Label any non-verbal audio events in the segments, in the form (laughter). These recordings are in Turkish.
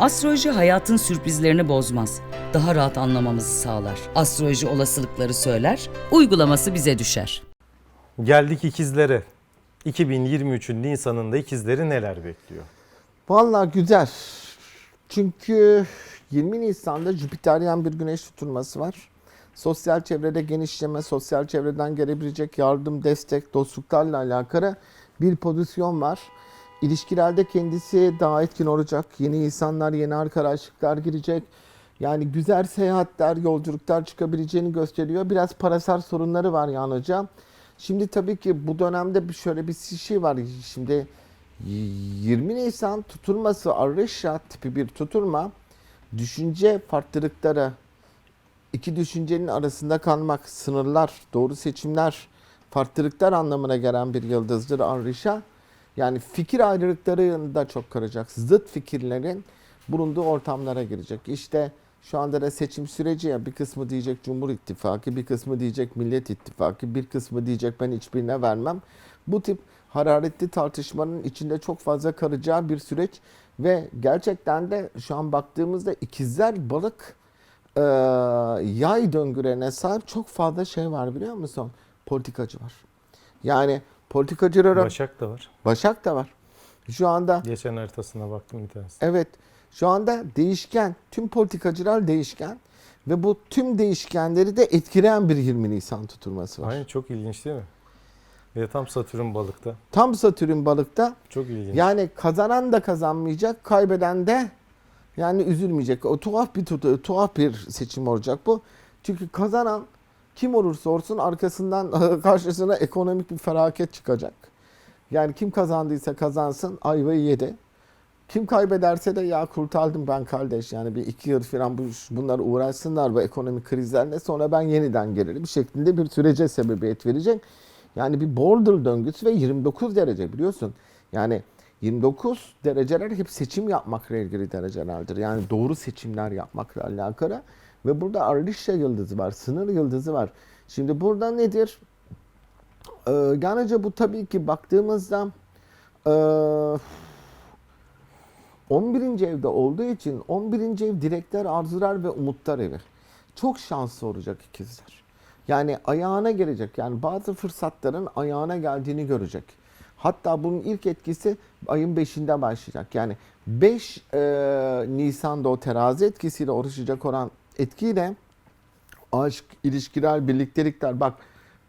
Astroloji hayatın sürprizlerini bozmaz. Daha rahat anlamamızı sağlar. Astroloji olasılıkları söyler, uygulaması bize düşer. Geldik ikizlere. 2023'ün Nisan'ında ikizleri neler bekliyor? Vallahi güzel. Çünkü 20 Nisan'da Jüpiteryen bir güneş tutulması var. Sosyal çevrede genişleme, sosyal çevreden gelebilecek yardım, destek, dostluklarla alakalı bir pozisyon var. İlişkilerde kendisi daha etkin olacak. Yeni insanlar, yeni arkadaşlıklar girecek. Yani güzel seyahatler, yolculuklar çıkabileceğini gösteriyor. Biraz parasal sorunları var yani hocam. Şimdi tabii ki bu dönemde bir şöyle bir şey var. Şimdi 20 Nisan tutulması Arışa tipi bir tutulma düşünce farklılıkları iki düşüncenin arasında kalmak, sınırlar, doğru seçimler, farklılıklar anlamına gelen bir yıldızdır Arışa. Yani fikir ayrılıkları da çok kıracak. Zıt fikirlerin bulunduğu ortamlara girecek. İşte şu anda da seçim süreci ya bir kısmı diyecek Cumhur İttifakı, bir kısmı diyecek Millet İttifakı, bir kısmı diyecek ben hiçbirine vermem. Bu tip hararetli tartışmanın içinde çok fazla karacağı bir süreç ve gerçekten de şu an baktığımızda ikizler balık e, yay döngülerine sahip çok fazla şey var biliyor musun? Politikacı var. Yani politikacılara Başak da var. Başak da var. Şu anda Geçen haritasına baktım bir tanesi. evet şu anda değişken tüm politikacılar değişken ve bu tüm değişkenleri de etkileyen bir 20 Nisan tutulması var. Aynen çok ilginç değil mi? Ve tam Satürn balıkta. Tam Satürn balıkta Çok ilginç. yani kazanan da kazanmayacak, kaybeden de yani üzülmeyecek. O tuhaf bir tuhaf bir seçim olacak bu. Çünkü kazanan kim olursa olsun arkasından (laughs) karşısına ekonomik bir felaket çıkacak. Yani kim kazandıysa kazansın ayvayı yedi. Kim kaybederse de ya kurtardım ben kardeş yani bir iki yıl falan bu, bunlar uğraşsınlar bu ekonomik krizlerle sonra ben yeniden gelirim şeklinde bir sürece sebebiyet verecek. Yani bir border döngüsü ve 29 derece biliyorsun. Yani 29 dereceler hep seçim yapmakla ilgili derecelerdir. Yani doğru seçimler yapmakla alakalı. Ve burada Arlisha yıldızı var, sınır yıldızı var. Şimdi burada nedir? Ee, yalnızca bu tabii ki baktığımızda ee, 11. evde olduğu için 11. ev dilekler, arzular ve umutlar evi. Çok şanslı olacak ikizler. Yani ayağına gelecek. Yani bazı fırsatların ayağına geldiğini görecek. Hatta bunun ilk etkisi ayın 5'inde başlayacak. Yani 5 e, Nisan'da o terazi etkisiyle oluşacak olan etkiyle aşk, ilişkiler, birliktelikler. Bak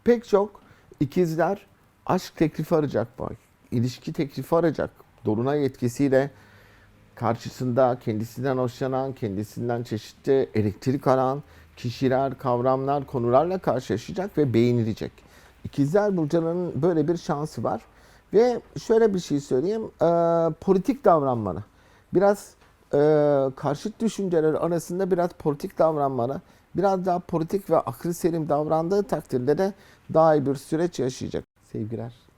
pek çok ikizler aşk teklifi arayacak bu ay. İlişki teklifi arayacak. Dolunay etkisiyle karşısında kendisinden hoşlanan, kendisinden çeşitli elektrik alan kişiler, kavramlar, konularla karşılaşacak ve beğenilecek. İkizler burçlarının böyle bir şansı var. Ve şöyle bir şey söyleyeyim, e, politik davranmalı. Biraz e, karşıt düşünceler arasında biraz politik davranmalı. Biraz daha politik ve aklı selim davrandığı takdirde de daha iyi bir süreç yaşayacak. Sevgiler.